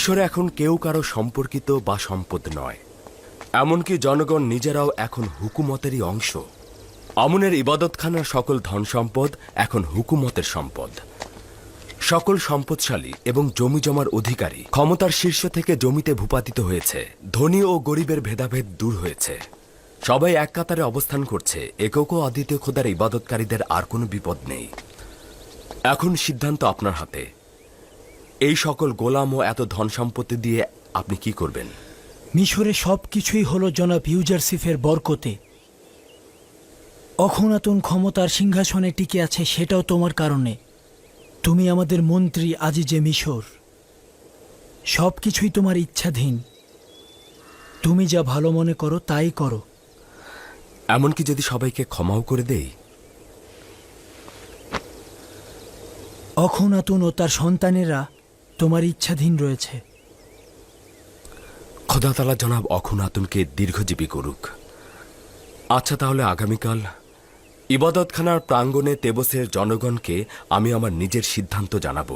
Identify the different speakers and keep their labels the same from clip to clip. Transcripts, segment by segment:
Speaker 1: মিশরে এখন কেউ কারও সম্পর্কিত বা সম্পদ নয়। এমনকি জনগণ নিজেরাও এখন হুকুমতেরই অংশ। আমনের ইবাদতখানার সকল ধন সম্পদ এখন হুকুমতের সম্পদ। সকল সম্পদশালী এবং জমি জমার অধিকারী ক্ষমতার শীর্ষ থেকে জমিতে ভূপাতিত হয়েছে। ধনী ও গরিবের ভেদাভেদ দূর হয়েছে। সবাই এক কাতারে অবস্থান করছে। একক আদিত্য খোদার ইবাদতকারীদের আর কোনো বিপদ নেই। এখন সিদ্ধান্ত আপনার হাতে। এই সকল গোলাম ও এত ধন সম্পত্তি দিয়ে আপনি কি করবেন?
Speaker 2: মিশরে সব কিছুই হলো জনাব ইউজারসিফের বরকতে। অখনাতুন ক্ষমতার সিংহাসনে টিকে আছে সেটাও তোমার কারণে। তুমি আমাদের মন্ত্রী আজিজে মিশর। সব কিছুই তোমার ইচ্ছাধীন। তুমি যা ভালো মনে করো তাই করো।
Speaker 1: এমনকি যদি সবাইকে ক্ষমাও করে দেই?
Speaker 2: অখনাতুন ও তার সন্তানেরা তোমার ইচ্ছাধীন রয়েছে।
Speaker 1: খোদাতালা জনাব অখুনাতুনকে দীর্ঘজীবী করুক। আচ্ছা তাহলে আগামীকাল ইবাদতখানার প্রাঙ্গণে তেবসের জনগণকে আমি আমার নিজের সিদ্ধান্ত জানাব।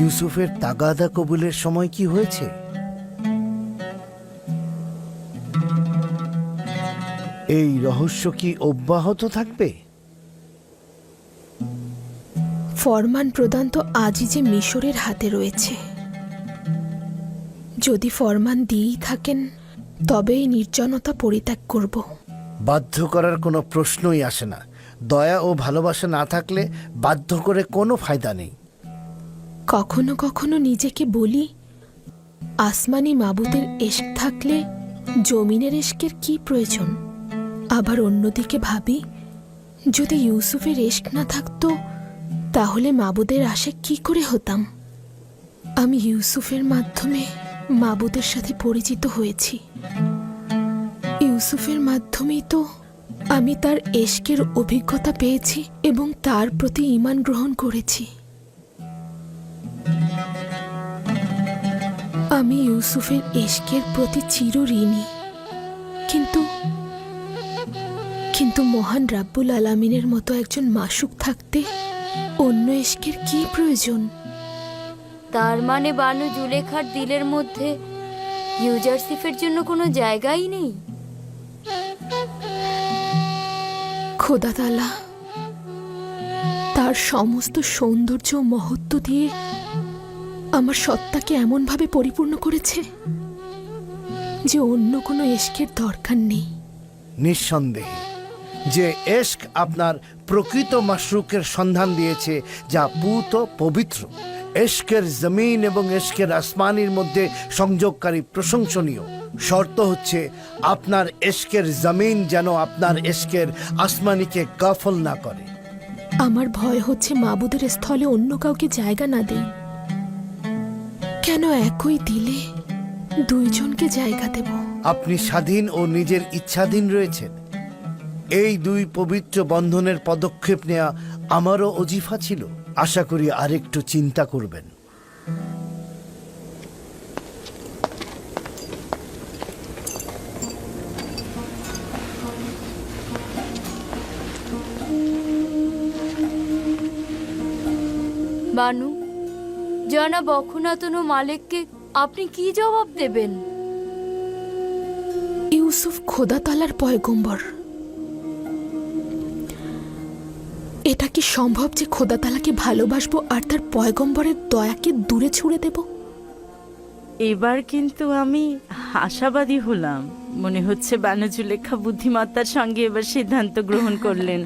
Speaker 3: ইউসুফের তাগাদা কবুলের সময় কি হয়েছে? এই রহস্য কি অব্যাহত থাকবে?
Speaker 4: ফরমান প্রদান তো আজই যে মিশরের হাতে রয়েছে। যদি ফরমান দিয়েই থাকেন তবে এই নির্জনতা পরিত্যাগ করব।
Speaker 3: বাধ্য করার কোনো প্রশ্নই আসে না। দয়া ও ভালোবাসা না থাকলে বাধ্য করে কোনো ফায়দা নেই।
Speaker 4: কখনো কখনো নিজেকে বলি আসমানি মাবুদের এশক থাকলে জমিনের এশকের কি প্রয়োজন? আবার অন্যদিকে ভাবি, যদি ইউসুফের এশক না থাকতো, তাহলে মাবুদের আশে কি করে হতাম? আমি ইউসুফের মাধ্যমে মাবুদের সাথে পরিচিত হয়েছি। ইউসুফের মাধ্যমেই তো আমি তার এশকের অভিজ্ঞতা পেয়েছি এবং তার প্রতি ইমান গ্রহণ করেছি। আমি ইউসুফের এশকের প্রতি চির ঋণী। কিন্তু কিন্তু মহান রাব্বুল আলামিনের মতো একজন মাসুক থাকতে অন্য এশকের কি প্রয়োজন?
Speaker 5: তার মানে বানু জুলেখার দিলের মধ্যে ইউজারসিফের জন্য কোনো জায়গাই নেই?
Speaker 4: খোদা তালা তার সমস্ত সৌন্দর্য মহত্ব দিয়ে আমার সত্তাকে এমনভাবে পরিপূর্ণ করেছে যে অন্য কোনো এশকের দরকার নেই।
Speaker 3: নিঃসন্দেহে। যে এশক আপনার প্রকৃত মাশরুকের সন্ধান দিয়েছে যা পুত পবিত্র। এশকের জমিন এবং এশকের আসমানির মধ্যে সংযোগকারী প্রশংসনীয়। শর্ত হচ্ছে আপনার এশকের জমিন যেন আপনার এশকের আসমানিকে গাফল না করে।
Speaker 4: আমার ভয় হচ্ছে মাবুদের স্থলে অন্য কাউকে জায়গা না দেই। কেন একই দিলে দুইজনকে জায়গা দেব?
Speaker 3: আপনি স্বাধীন ও নিজের ইচ্ছাধীন রয়েছেন। এই দুই পবিত্র বন্ধনের পদক্ষেপ নেওয়া আমারও অজিফা ছিল। আশা করি আরেকটু চিন্তা করবেন।
Speaker 5: বানু জানা অখুনাতন ও মালিককে আপনি কি জবাব দেবেন?
Speaker 4: ইউসুফ খোদাতালার পয়গম্বর। এটা কি সম্ভব যে খোদাতালাকে ভালোবাসবো আর তার পয়গম্বরের দয়াকে দূরে ছুড়ে দেব?
Speaker 6: এবার কিন্তু আমি আশাবাদী হলাম। মনে হচ্ছে বানজুলেখা বুদ্ধিমত্তার সঙ্গে এবার সিদ্ধান্ত গ্রহণ করলেন।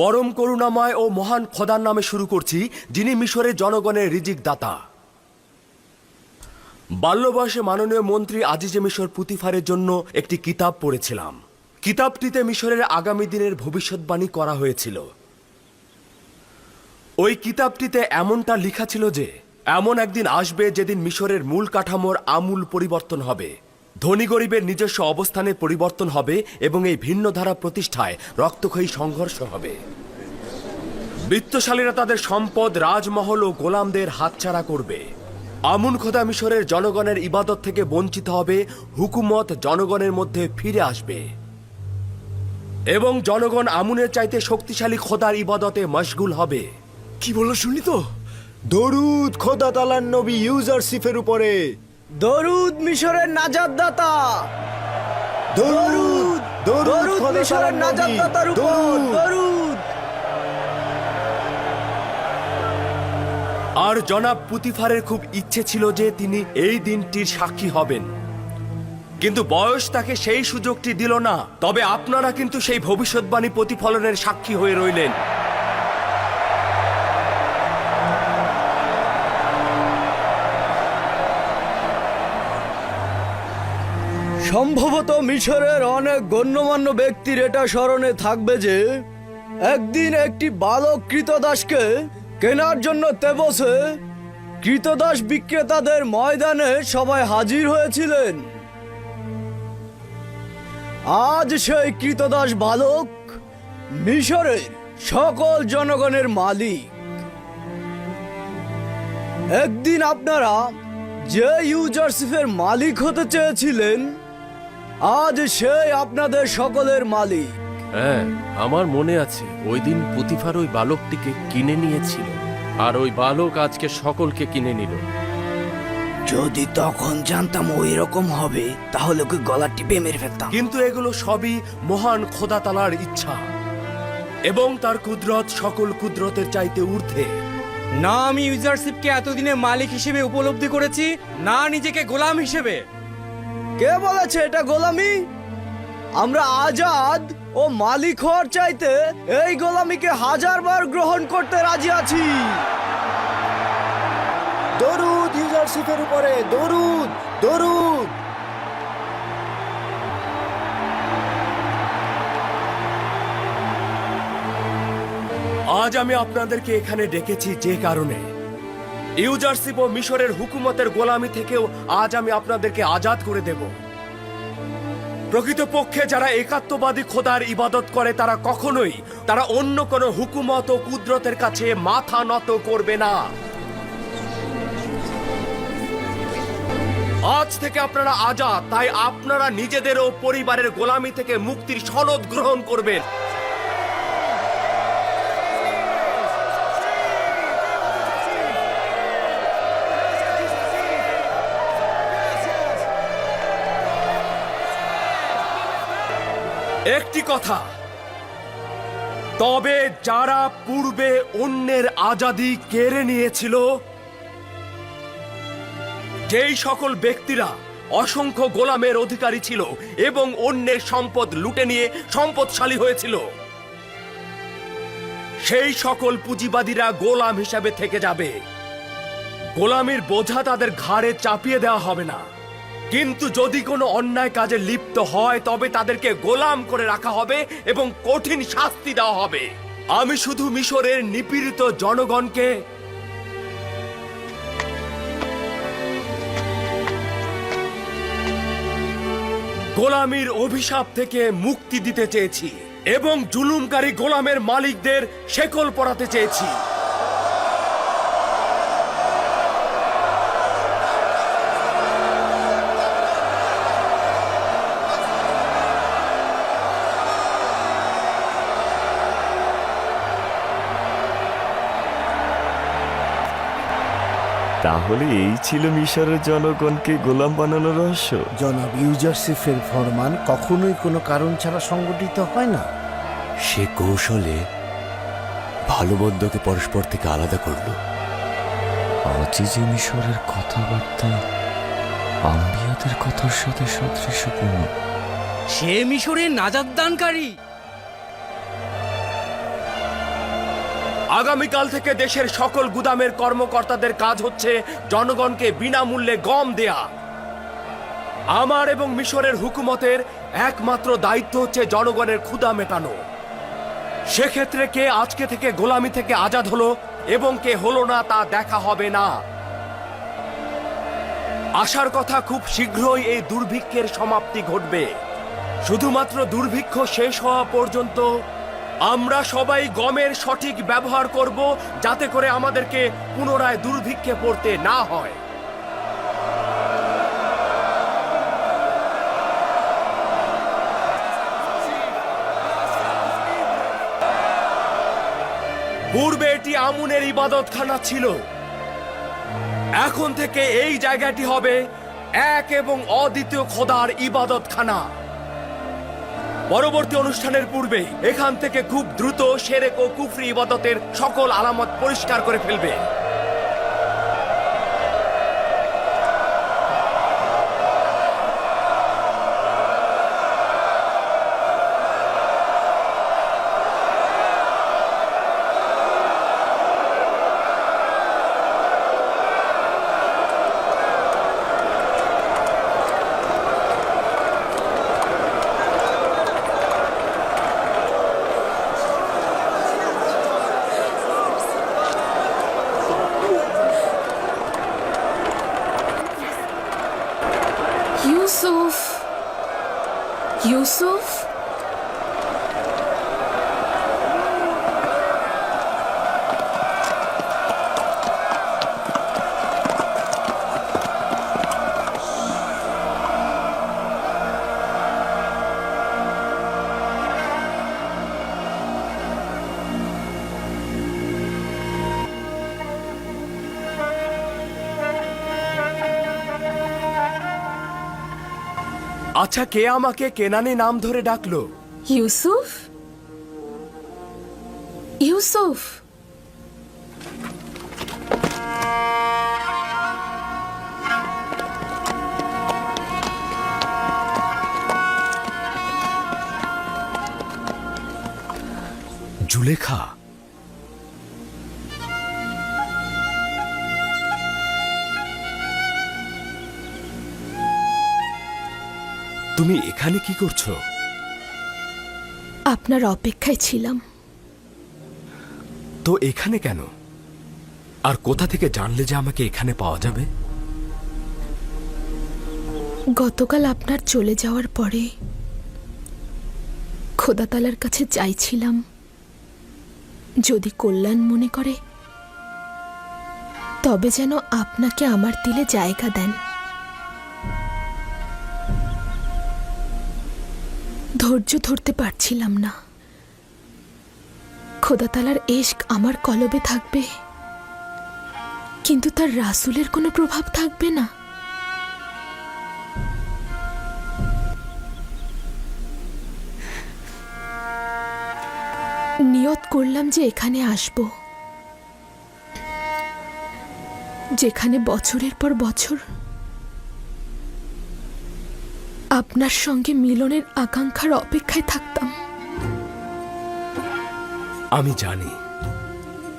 Speaker 1: পরম করুণাময় ও মহান খোদার নামে শুরু করছি, যিনি মিশরের জনগণের রিজিক দাতা বাল্য বয়সে মাননীয় মন্ত্রী আজিজে মিশর পুতিফারের জন্য একটি কিতাব পড়েছিলাম। কিতাবটিতে মিশরের আগামী দিনের ভবিষ্যৎবাণী করা হয়েছিল। ওই কিতাবটিতে এমনটা লেখা ছিল যে, এমন একদিন আসবে যেদিন মিশরের মূল কাঠামোর আমূল পরিবর্তন হবে। ধনী গরিবের নিজস্ব অবস্থানে পরিবর্তন হবে এবং এই ভিন্ন ধারা প্রতিষ্ঠায় রক্তক্ষয়ী সংঘর্ষ হবে। বৃত্তশালীরা তাদের সম্পদ, রাজমহল ও গোলামদের হাতছাড়া করবে। আমুন খোদা মিশরের জনগণের ইবাদত থেকে বঞ্চিত হবে, হুকুমত জনগণের মধ্যে ফিরে আসবে। এবং জনগণ আমুনের চাইতে শক্তিশালী খোদার ইবাদতে মশগুল হবে।
Speaker 7: কি বলল শুনি তো? দরুদ খোদা তালার নবী ইউজারশিপের উপরে।
Speaker 2: দরুদ মিশরের নাজাদ দাতা
Speaker 7: দরুদ দরুদ খোদা তাআলার নবী, দরুদ।
Speaker 2: দরুদ।
Speaker 1: আর জনাব পুতিফারের খুব ইচ্ছে ছিল যে তিনি এই দিনটির সাক্ষী হবেন। কিন্তু বয়স তাকে সেই সুযোগটি দিল না। তবে আপনারা কিন্তু সেই ভবিষ্যৎবাণী প্রতিফলনের সাক্ষী হয়ে রইলেন।
Speaker 2: সম্ভবত মিশরের অনেক গণ্যমান্য ব্যক্তির এটা স্মরণে থাকবে যে, একদিন একটি বালক কৃতদাসকে কেনার জন্য তেবসে কৃতদাস বিক্রেতাদের ময়দানে সবাই হাজির হয়েছিলেন। আজ সেই কৃতদাস বালক মিশরের সকল জনগণের মালিক। একদিন আপনারা যে ইউজারশিপের মালিক হতে চেয়েছিলেন আজ সেই আপনাদের সকলের মালিক।
Speaker 8: হ্যাঁ আমার মনে আছে ওই দিন পুতিফার ওই বালকটিকে কিনে নিয়েছিল আর ওই বালক আজকে সকলকে কিনে নিল।
Speaker 2: যদি তখন জানতাম ওই রকম হবে তাহলে ওকে গলা টিপে মেরে ফেলতাম।
Speaker 1: কিন্তু এগুলো সবই মহান খোদা তালার ইচ্ছা এবং তার কুদরত সকল কুদরতের চাইতে ঊর্ধ্বে।
Speaker 9: না আমি ইউজারশিপকে এতদিনে মালিক হিসেবে উপলব্ধি করেছি না নিজেকে গোলাম হিসেবে।
Speaker 2: কে বলেছে এটা গোলামি? আমরা আজাদ ও মালিক হওয়ার চাইতে এই গোলামিকে হাজার বার গ্রহণ করতে রাজি আছি।
Speaker 7: দরুদ ইউজারশিপের উপরে দরুদ দরুদ।
Speaker 1: আজ আমি আপনাদেরকে এখানে ডেকেছি যে কারণে। ইউজারশিপ ও মিশরের হুকুমতের গোলামি থেকেও আজ আমি আপনাদেরকে আজাদ করে দেব। প্রকৃতপক্ষে যারা একাত্মবাদী খোদার ইবাদত করে, তারা কখনোই তারা অন্য কোনো হুকুমত ও কুদরতের কাছে মাথা নত করবে না। আজ থেকে আপনারা আজাদ, তাই আপনারা নিজেদের ও পরিবারের গোলামি থেকে মুক্তির সনদ গ্রহণ করবেন। একটি কথা। তবে যারা পূর্বে অন্যের আজাদি কেড়ে নিয়েছিল, যেই সকল ব্যক্তিরা অসংখ্য গোলামের অধিকারী ছিল এবং অন্যের সম্পদ লুটে নিয়ে সম্পদশালী হয়েছিল, সেই সকল পুঁজিবাদীরা গোলাম হিসাবে থেকে যাবে। গোলামির বোঝা তাদের ঘাড়ে চাপিয়ে দেওয়া হবে না। কিন্তু যদি কোনো অন্যায় কাজে লিপ্ত হয়, তবে তাদেরকে গোলাম করে রাখা হবে এবং কঠিন শাস্তি দেওয়া হবে। আমি শুধু মিশরের নিপীড়িত জনগণকে গোলামির অভিশাপ থেকে মুক্তি দিতে চেয়েছি এবং জুলুমকারী গোলামের মালিকদের শেকল পড়াতে চেয়েছি।
Speaker 10: তাহলে এই ছিল মিশরের জনগণকে গোলাম বানানোর রহস্য।
Speaker 3: জনাব ইউজারশিপের ফরমান কখনোই কোনো কারণ ছাড়া সংগঠিত হয় না।
Speaker 10: সে কৌশলে ভালো মন্দকে পরস্পর থেকে আলাদা করল। আজই যে মিশরের কথাবার্তা আম্বিয়াদের কথার সাথে সদৃশ্যপূর্ণ।
Speaker 9: সে মিশরের নাজাদ দানকারী
Speaker 1: আগামীকাল থেকে দেশের সকল গুদামের কর্মকর্তাদের কাজ হচ্ছে জনগণকে বিনামূল্যে গম দেয়া। আমার এবং মিশরের হুকুমতের একমাত্র দায়িত্ব হচ্ছে জনগণের ক্ষুধা মেটানো। সেক্ষেত্রে কে আজকে থেকে গোলামি থেকে আজাদ হলো এবং কে হলো না তা দেখা হবে না। আশার কথা খুব শীঘ্রই এই দুর্ভিক্ষের সমাপ্তি ঘটবে। শুধুমাত্র দুর্ভিক্ষ শেষ হওয়া পর্যন্ত আমরা সবাই গমের সঠিক ব্যবহার করব যাতে করে আমাদেরকে পুনরায় দুর্ভিক্ষে পড়তে না হয়। পূর্বে এটি আমুনের ইবাদতখানা ছিল। এখন থেকে এই জায়গাটি হবে এক এবং অদ্বিতীয় খোদার ইবাদতখানা। পরবর্তী অনুষ্ঠানের পূর্বে এখান থেকে খুব দ্রুত সেরেক ও কুফরি ইবাদতের সকল আলামত পরিষ্কার করে ফেলবে। আচ্ছা কে আমাকে কেনানি নাম ধরে ডাকলো?
Speaker 4: ইউসুফ? ইউসুফ!
Speaker 1: জুলেখা তুমি এখানে কি করছ?
Speaker 4: আপনার অপেক্ষায় ছিলাম।
Speaker 1: তো এখানে কেন? আর কোথা থেকে জানলে যে আমাকে এখানে পাওয়া যাবে?
Speaker 4: গতকাল আপনার চলে যাওয়ার পরে খোদাতালার কাছে চাইছিলাম যদি কল্যাণ মনে করে তবে যেন আপনাকে আমার তিলে জায়গা দেন। ধৈর্য ধরতে পারছিলাম না। খোদাতালার এশক আমার কলবে থাকবে। কিন্তু তার রাসুলের কোনো প্রভাব থাকবে না। নিয়ত করলাম যে এখানে আসব। যেখানে বছরের পর বছর আপনার সঙ্গে মিলনের আকাঙ্ক্ষার অপেক্ষায় থাকতাম।
Speaker 1: আমি জানি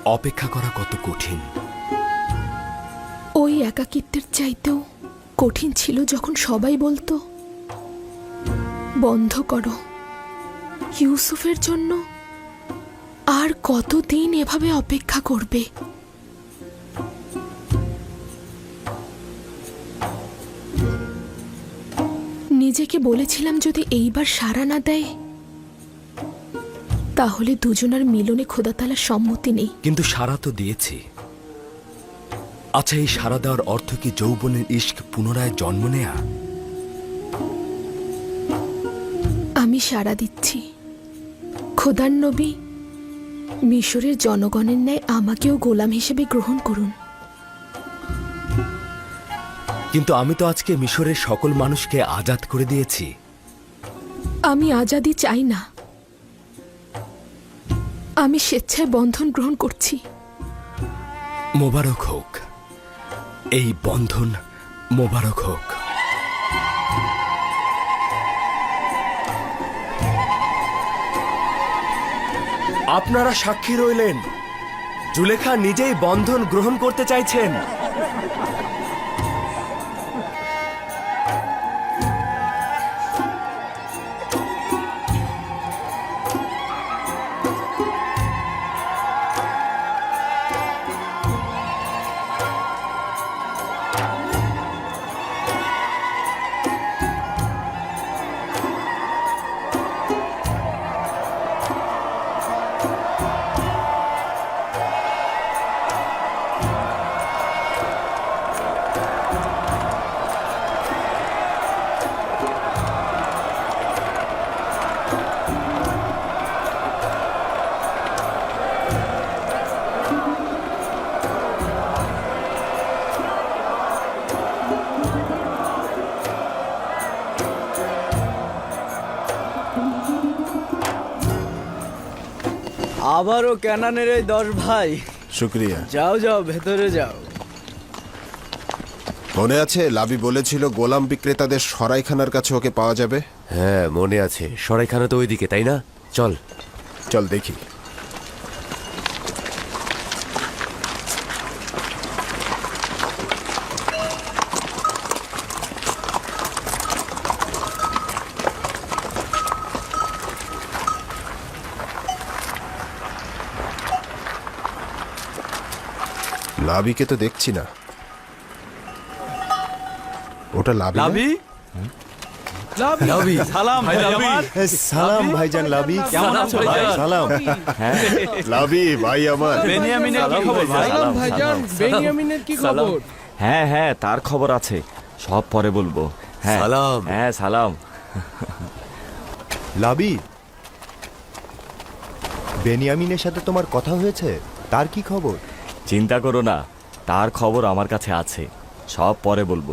Speaker 1: অপেক্ষা করা কত কঠিন।
Speaker 4: ওই একাকিত্বের চাইতেও কঠিন ছিল যখন সবাই বলতো বন্ধ করো। ইউসুফের জন্য আর কতদিন এভাবে অপেক্ষা করবে? নিজেকে বলেছিলাম যদি এইবার সাড়া না দেয় তাহলে দুজনার মিলনে খোদাতালার সম্মতি নেই।
Speaker 1: কিন্তু সারা তো দিয়েছি। আচ্ছা এই সারা দেওয়ার অর্থ কি যৌবনের ইস্ক পুনরায় জন্ম নেয়া?
Speaker 4: আমি সাড়া দিচ্ছি। খোদার নবী মিশরের জনগণের ন্যায় আমাকেও গোলাম হিসেবে গ্রহণ করুন।
Speaker 1: কিন্তু আমি তো আজকে মিশরের সকল মানুষকে আজাদ করে দিয়েছি।
Speaker 4: আমি আজাদি চাই না। আমি স্বেচ্ছায় বন্ধন গ্রহণ করছি।
Speaker 1: মোবারক হোক। এই বন্ধন মোবারক হোক। আপনারা সাক্ষী রইলেন। জুলেখা নিজেই বন্ধন গ্রহণ করতে চাইছেন।
Speaker 2: আবারও ক্যানানের এই দশ ভাই।
Speaker 11: শুক্রিয়া।
Speaker 2: যাও যাও ভেতরে যাও।
Speaker 11: মনে আছে লাবি বলেছিল গোলাম বিক্রেতাদের সরাইখানার কাছে ওকে পাওয়া যাবে?
Speaker 1: হ্যাঁ মনে আছে। সরাইখানা তো ওইদিকে তাই না? চল।
Speaker 11: চল দেখি। লাবিকে তো দেখছি না। ওটা লাবি না?
Speaker 10: লাবি? সালাম ভাই আমার
Speaker 7: সালাম ভাইজান লাবি।
Speaker 10: কেমন আছো? ভাই
Speaker 7: সালাম।
Speaker 11: লাবি ভাই আমার।
Speaker 10: বেনিয়ামিনের কি খবর ভাই?
Speaker 9: ভাইজান বেনিয়ামিনের কি খবর?
Speaker 10: হ্যাঁ হ্যাঁ তার খবর আছে। সব পরে বলব। হ্যাঁ।
Speaker 1: সালাম।
Speaker 10: হ্যাঁ সালাম।
Speaker 7: লাবি বেনিয়ামিনের সাথে তোমার কথা হয়েছে? তার কি খবর?
Speaker 10: চিন্তা করো না তার খবর আমার কাছে আছে সব পরে বলব।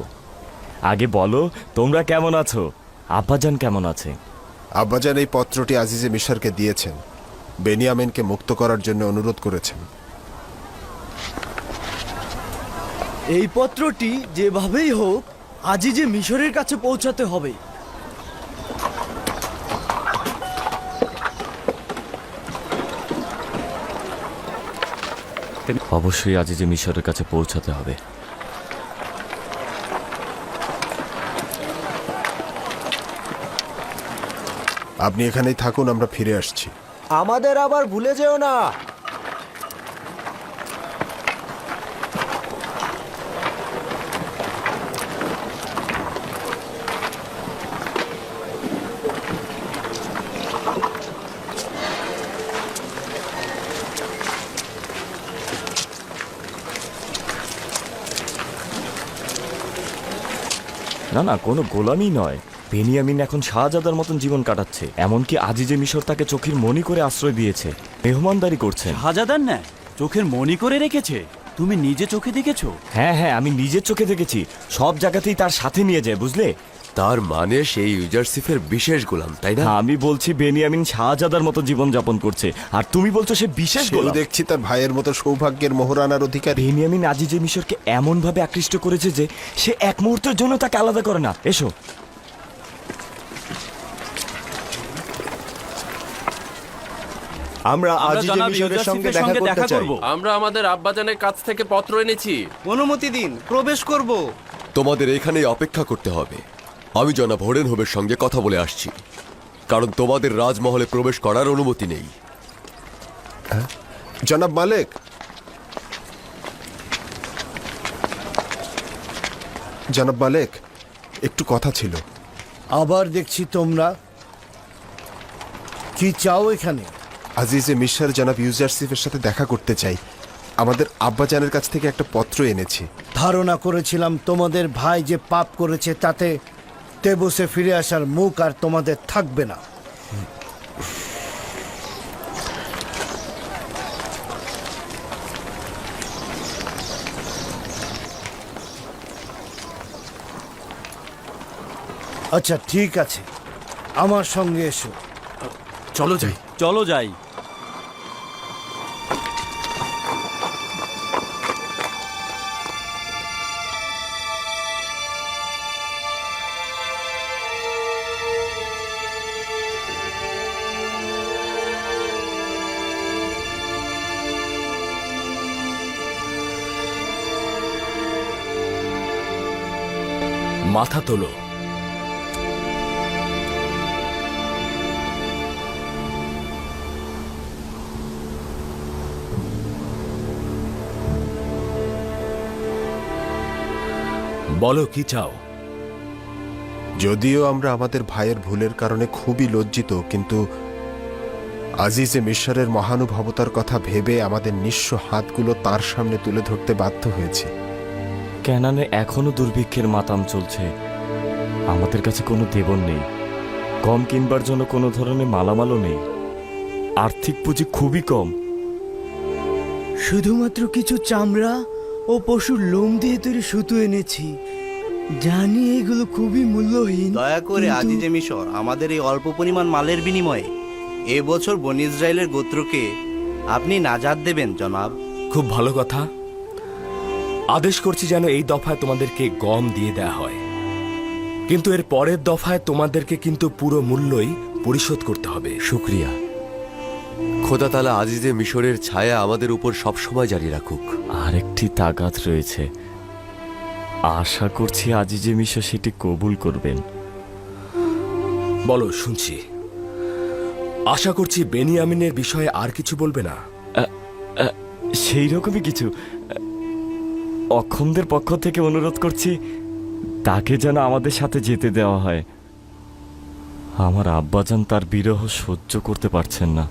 Speaker 10: আগে বলো তোমরা কেমন আছো? আব্বাজান কেমন আছে?
Speaker 11: আব্বাজান এই পত্রটি আজিজে মিশরকে দিয়েছেন বেনিয়ামিনকে মুক্ত করার জন্য অনুরোধ করেছেন।
Speaker 2: এই পত্রটি যেভাবেই হোক আজই যে মিশরের কাছে পৌঁছাতে হবে।
Speaker 10: অবশ্যই আজ যে মিশরের কাছে পৌঁছাতে হবে।
Speaker 11: আপনি এখানেই থাকুন আমরা ফিরে আসছি।
Speaker 7: আমাদের আবার ভুলে যেও না।
Speaker 10: না না কোনো গোলামি নয়। বেনিয়ামিন এখন শাহজাদার মতন জীবন কাটাচ্ছে এমনকি আজিজে মিশর তাকে চোখের মনি করে আশ্রয় দিয়েছে। মেহমানদারি করছে
Speaker 12: শাহজাদার না চোখের মনি করে রেখেছে? তুমি নিজে চোখে দেখেছ?
Speaker 10: হ্যাঁ হ্যাঁ আমি নিজের চোখে দেখেছি। সব জায়গাতেই তার সাথে নিয়ে যায় বুঝলে?
Speaker 1: তার মানে সেই ইউজারসিফের বিশেষ গোলাম তাই না?
Speaker 10: আমি বলছি বেনিয়ামিন শাহজাদার মতো জীবন যাপন করছে। আর তুমি বলছো সে বিশেষ গোলাম।
Speaker 11: দেখছি তার ভাইয়ের মতো সৌভাগ্যের মোহরানার অধিকারী।
Speaker 10: বেনিয়ামিন আজিজে মিশরকে এমন ভাবে আকৃষ্ট করেছে যে সে এক মুহূর্তের জন্য তাকে আলাদা করে না। এসো।
Speaker 7: আমরা আজ যে মিশরের সঙ্গে দেখা করতে চাই।
Speaker 8: আমরা আমাদের আব্বাজানের কাছ থেকে পত্র এনেছি।
Speaker 9: অনুমতি দিন প্রবেশ করব।
Speaker 1: তোমাদের এখানেই অপেক্ষা করতে হবে। আমি জনাব হরেন হোবের সঙ্গে কথা বলে আসছি। কারণ তোমাদের রাজমহলে প্রবেশ করার অনুমতি নেই।
Speaker 11: জনাব মালিক। জনাব মালিক একটু কথা ছিল।
Speaker 3: আবার দেখছি তোমরা কি চাও এখানে?
Speaker 11: আজিজে মিশর জনাব ইউজারসিফের সাথে দেখা করতে চাই। আমাদের আব্বাজানের কাছ থেকে একটা পত্র এনেছি।
Speaker 3: ধারণা করেছিলাম তোমাদের ভাই যে পাপ করেছে তাতে তেবসে ফিরে আসার মুখ আর তোমাদের থাকবে না। আচ্ছা ঠিক আছে। আমার সঙ্গে এসো।
Speaker 1: চলো যাই।
Speaker 12: চলো যাই।
Speaker 1: মাথা তোলো। বলো, কি চাও?
Speaker 11: যদিও আমরা আমাদের ভাইয়ের ভুলের কারণে খুবই লজ্জিত, কিন্তু আজিজে মিশরের মহানুভবতার কথা ভেবে আমাদের নিঃস্ব হাতগুলো তার সামনে তুলে ধরতে বাধ্য হয়েছি।
Speaker 10: ক্যানানে এখনও দুর্ভিক্ষের মাতাম চলছে। আমাদের কাছে কোনো দেবন নেই। কম কিনবার জন্য কোনো ধরনের মালামালও নেই। আর্থিক পুঁজি খুবই কম।
Speaker 2: শুধুমাত্র কিছু চামড়া ও পশুর লোম দিয়ে তৈরি সুতো এনেছি। জানি এগুলো খুবই মূল্যহীন
Speaker 13: দয়া করে আজিজে মিশর আমাদের এই অল্প পরিমাণ মালের বিনিময়ে এবছর বন ইসরায়েলের গোত্রকে আপনি নাজাদ দেবেন জনাব।
Speaker 1: খুব ভালো কথা। আদেশ করছি যেন এই দফায় তোমাদেরকে গম দিয়ে দেয়া হয়। কিন্তু এর পরের দফায় তোমাদেরকে কিন্তু পুরো মূল্যই পরিশোধ করতে হবে।
Speaker 7: শুক্রিয়া। খোদা তালা আজিজে মিশরের ছায়া আমাদের উপর সবসময় জারি রাখুক।
Speaker 10: আরেকটি তাগাত রয়েছে। আশা করছি আজিজে মিশর সেটি কবুল করবেন।
Speaker 1: বলো শুনছি। আশা করছি বেনিয়ামিনের বিষয়ে আর কিছু বলবে না।
Speaker 10: সেই রকমই কিছু। অক্ষমদের পক্ষ থেকে অনুরোধ করছি, তাকে যেন আমাদের সাথে যেতে দেওয়া হয়। আমার আব্বাজান তার বিরহ সহ্য করতে পারছেন না।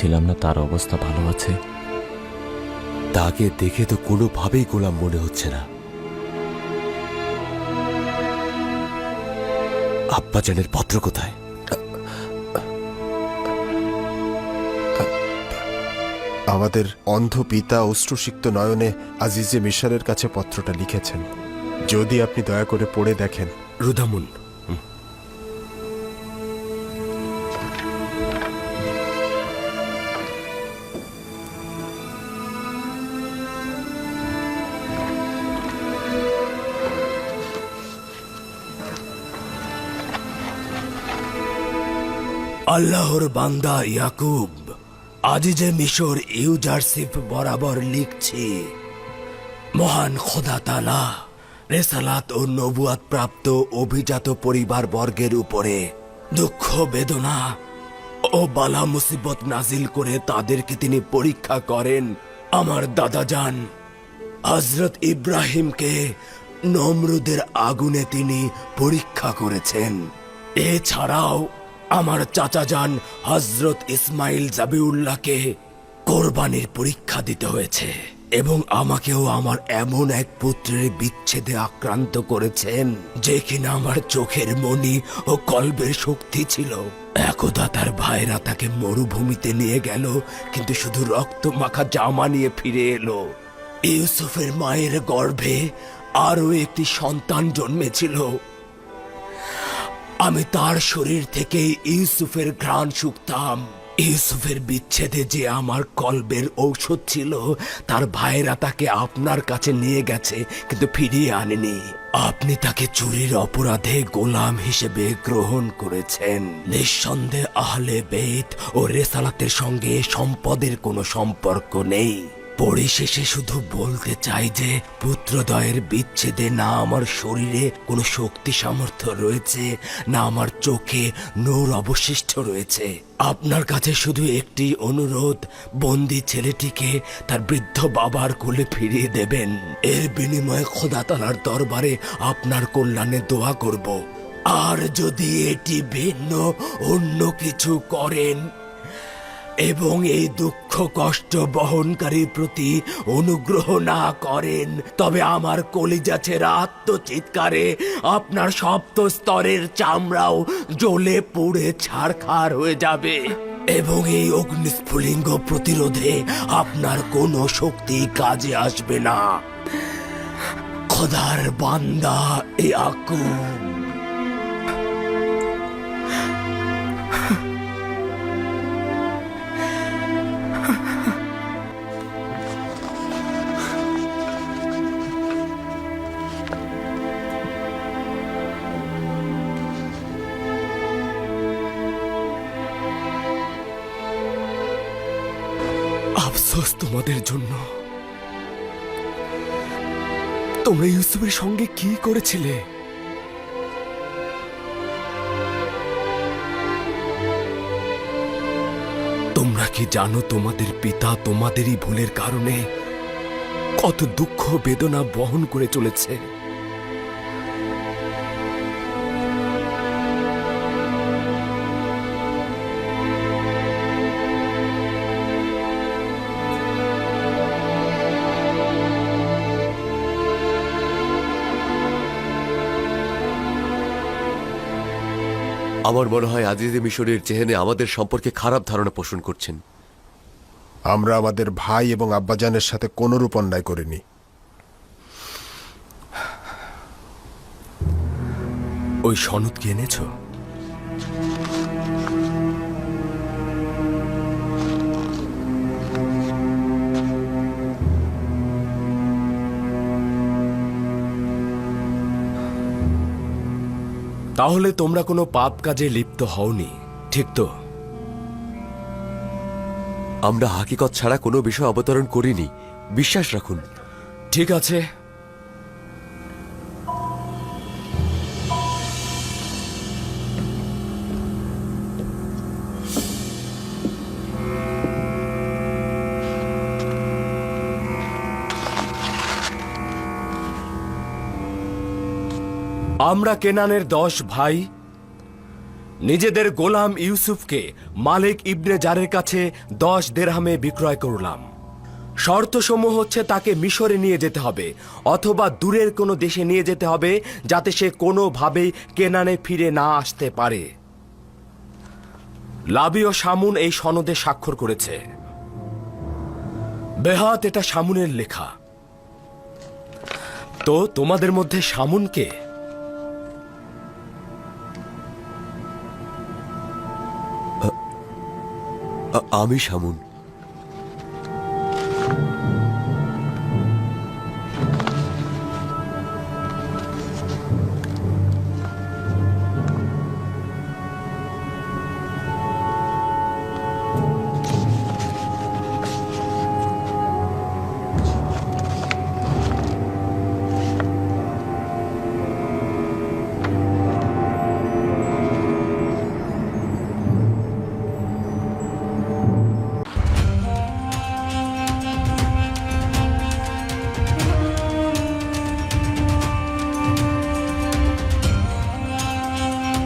Speaker 10: বলেছিলাম না তার অবস্থা ভালো আছে।
Speaker 7: তাকে দেখে তো কোনোভাবেই গোলাম মনে হচ্ছে না। আব্বাজানের পত্র কোথায়?
Speaker 11: আমাদের অন্ধ পিতা অশ্রুসিক্ত নয়নে আজিজে মিশরের কাছে পত্রটা লিখেছেন। যদি আপনি দয়া করে পড়ে দেখেন।
Speaker 1: রুদামুন আল্লাহর বান্দা ইয়াকুব, আজিজে মিশর ইউজারশিপ বরাবর লিখছি। মহান খোদা তালা রেসালাত ও নবুয়াত প্রাপ্ত অভিজাত পরিবার বর্গের উপরে দুঃখ, বেদনা ও বালা মুসিবত নাজিল করে তাদেরকে তিনি পরীক্ষা করেন। আমার দাদা যান হজরত ইব্রাহিমকে নমরুদের আগুনে তিনি পরীক্ষা করেছেন। এছাড়াও আমার চাচা যান হজরত ইসমাইল জাবিউল্লাহকে কোরবানির পরীক্ষা দিতে হয়েছে এবং আমাকেও আমার এমন এক পুত্রের বিচ্ছেদে আক্রান্ত করেছেন যে কিনা আমার চোখের মনি ও কল্পের শক্তি ছিল। একদা তার ভাইরা তাকে মরুভূমিতে নিয়ে গেল, কিন্তু শুধু রক্ত মাখা জামা নিয়ে ফিরে এলো। ইউসুফের মায়ের গর্ভে আরও একটি সন্তান জন্মেছিল। আমি তার শরীর থেকে ইউসুফের ঘ্রাণ শুকতাম। ইউসুফের বিচ্ছেদে যে আমার কলবের ঔষধ ছিল, তার ভাইরা তাকে আপনার কাছে নিয়ে গেছে, কিন্তু ফিরিয়ে আনেনি। আপনি তাকে চুরির অপরাধে গোলাম হিসেবে গ্রহণ করেছেন। নিঃসন্দেহে আহলে বেত ও রেসালাতের সঙ্গে সম্পদের কোনো সম্পর্ক নেই। পরিশেষে শুধু বলতে চাই যে পুত্রদয়ের বিচ্ছেদে না আমার শরীরে কোনো শক্তি সামর্থ্য রয়েছে, না আমার চোখে নূর অবশিষ্ট রয়েছে। আপনার কাছে শুধু একটি অনুরোধ, বন্দি ছেলেটিকে তার বৃদ্ধ বাবার কোলে ফিরিয়ে দেবেন। এর বিনিময়ে খোদা তালার দরবারে আপনার কল্যাণে দোয়া করব। আর যদি এটি ভিন্ন, অন্য কিছু করেন এবং এই দুঃখ কষ্ট বহনকারীর প্রতি অনুগ্রহ না করেন, তবে আমার কলিজা ছেড়া আত্মচিৎকারে আপনার সপ্ত স্তরের চামড়াও জ্বলে পুড়ে ছাড়খাড় হয়ে যাবে। এবং এই অগ্নিস্ফুলিঙ্গ প্রতিরোধে আপনার কোনো শক্তি কাজে আসবে না। খোদার বান্দা, এ আকুব তোমরা ইউসুফের সঙ্গে কি করেছিলে? তোমরা কি জানো তোমাদের পিতা তোমাদেরই ভুলের কারণে কত দুঃখ বেদনা বহন করে চলেছে?
Speaker 14: আমার মনে হয় আজিজে মিশরের চেহেনে আমাদের সম্পর্কে খারাপ ধারণা পোষণ করছেন।
Speaker 11: আমরা আমাদের ভাই এবং আব্বাজানের সাথে কোনরূপ অন্যায় করিনি।
Speaker 1: ওই সনদ কি এনেছো? তাহলে তোমরা কোনো পাপ কাজে লিপ্ত হওনি ঠিক তো?
Speaker 14: আমরা হাকিকত ছাড়া কোনো বিষয় অবতরণ করিনি। বিশ্বাস রাখুন।
Speaker 1: ঠিক আছে। আমরা কেনানের দশ ভাই, নিজেদের গোলাম ইউসুফকে মালিক ইবনে জারের কাছে দশ দেড়হামে বিক্রয় করলাম। শর্তসমূহ হচ্ছে তাকে মিশরে নিয়ে যেতে হবে, অথবা দূরের কোনো দেশে নিয়ে যেতে হবে, যাতে সে কোনোভাবেই কেনানে ফিরে না আসতে পারে। লাবি ও শামুন এই সনদে স্বাক্ষর করেছে। বেহাত এটা শামুনের লেখা। তো তোমাদের মধ্যে শামুনকে
Speaker 14: আমি সামুন।